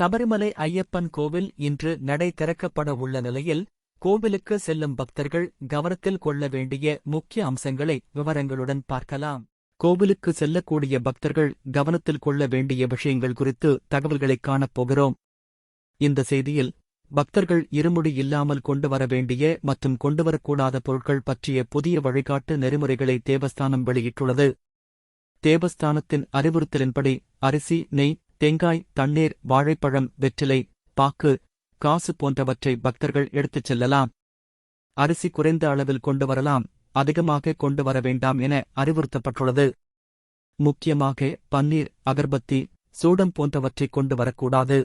சபரிமலை ஐயப்பன் கோவில் இன்று நடை திறக்கப்பட உள்ள நிலையில் கோவிலுக்கு செல்லும் பக்தர்கள் கவனத்தில் கொள்ள வேண்டிய முக்கிய அம்சங்களை விவரங்களுடன் பார்க்கலாம். கோவிலுக்கு செல்லக்கூடிய பக்தர்கள் கவனத்தில் கொள்ள வேண்டிய விஷயங்கள் குறித்து தகவல்களை காணப் போகிறோம். இந்த செய்தியில் பக்தர்கள் இருமுடி இல்லாமல் கொண்டு வர வேண்டிய மற்றும் கொண்டுவரக்கூடாத பொருட்கள் பற்றிய புதிய வழிகாட்டு நெறிமுறைகளை தேவஸ்தானம் வெளியிட்டுள்ளது. தேவஸ்தானத்தின் அறிவுறுத்தலின்படி அரிசி நெய் தேங்காய் தண்ணீர் வாழைப்பழம் வெற்றிலை பாக்கு காசு போன்றவற்றை பக்தர்கள் எடுத்துச் செல்லலாம். அரிசி குறைந்த அளவில் கொண்டு வரலாம். அதிகமாக கொண்டு வர வேண்டாம் என அறிவுறுத்தப்பட்டுள்ளது. முக்கியமாக பன்னீர் அகர்பத்தி சூடம் போன்றவற்றை கொண்டு வரக்கூடாது.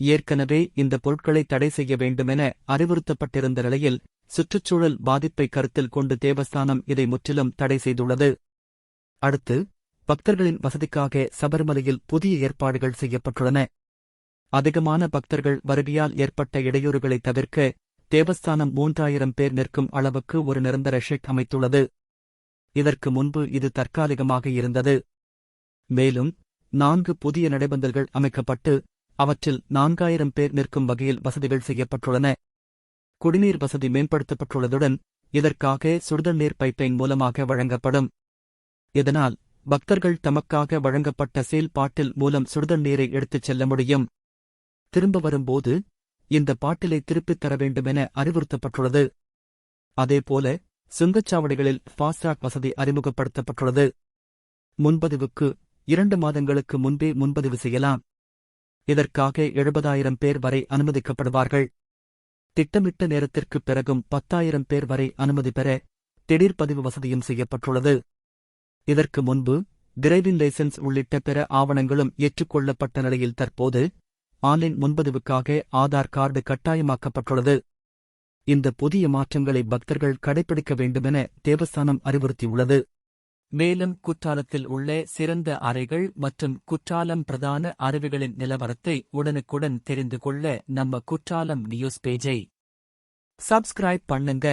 ஏற்கனவே இந்த பொருட்களை தடை செய்ய வேண்டுமென அறிவுறுத்தப்பட்டிருந்த நிலையில் சுற்றுச்சூழல் பாதிப்பை கருத்தில் கொண்டு தேவஸ்தானம் இதை முற்றிலும் தடை செய்துள்ளது. அடுத்து பக்தர்களின் வசதிக்காக சபரிமலையில் புதிய ஏற்பாடுகள் செய்யப்பட்டுள்ளன. அதிகமான பக்தர்கள் வருகையால் ஏற்பட்ட இடையூறுகளை தவிர்க்க தேவஸ்தானம் மூன்றாயிரம் பேர் நிற்கும் அளவுக்கு ஒரு நிரந்தர ஷெட் அமைத்துள்ளது. இதற்கு முன்பு இது தற்காலிகமாக இருந்தது. மேலும் நான்கு புதிய நடைபந்தல்கள் அமைக்கப்பட்டு அவற்றில் நான்காயிரம் பேர் நிற்கும் வகையில் வசதிகள் செய்யப்பட்டுள்ளன. குடிநீர் வசதி மேம்படுத்தப்பட்டுள்ளதுடன் இதற்காக சுடுதண்ணீர் பைப்லைன் மூலமாக வழங்கப்படும். இதனால் பக்தர்கள் தமக்காக வழங்கப்பட்ட செயல்பாட்டில் மூலம் சுடுதண்ணீரை எடுத்துச் செல்ல முடியும். திரும்ப வரும்போது இந்த பாட்டிலை திருப்பித் தர வேண்டுமென அறிவுறுத்தப்பட்டுள்ளது. அதேபோல சுங்கச்சாவடிகளில் ஃபாஸ்டாக் வசதி அறிமுகப்படுத்தப்பட்டுள்ளது. முன்பதிவுக்கு இரண்டு மாதங்களுக்கு முன்பே முன்பதிவு செய்யலாம். இதற்காக எழுபதாயிரம் பேர் வரை அனுமதிக்கப்படுவார்கள். திட்டமிட்ட நேரத்திற்குப் பிறகும் பத்தாயிரம் பேர் வரை அனுமதி பெற திடீர் பதிவு வசதியும் செய்யப்பட்டுள்ளது. இதற்கு முன்பு டிரைவிங் லைசென்ஸ் உள்ளிட்ட பிற ஆவணங்களும் ஏற்றுக்கொள்ளப்பட்ட நிலையில் தற்போது ஆன்லைன் முன்பதிவுக்காக ஆதார் கார்டு கட்டாயமாக்கப்பட்டுள்ளது. இந்த புதிய மாற்றங்களை பக்தர்கள் கடைபிடிக்க வேண்டுமென தேவஸ்தானம் அறிவுறுத்தியுள்ளது. மேலும் குற்றாலத்தில் உள்ள சிறந்த அறைகள் மற்றும் குற்றாலம் பிரதான அருவிகளின் நிலவரத்தை உடனுக்குடன் தெரிந்து கொள்ள நம்ம குற்றாலம் நியூஸ் பேஜை சப்ஸ்கிரைப் பண்ணுங்க.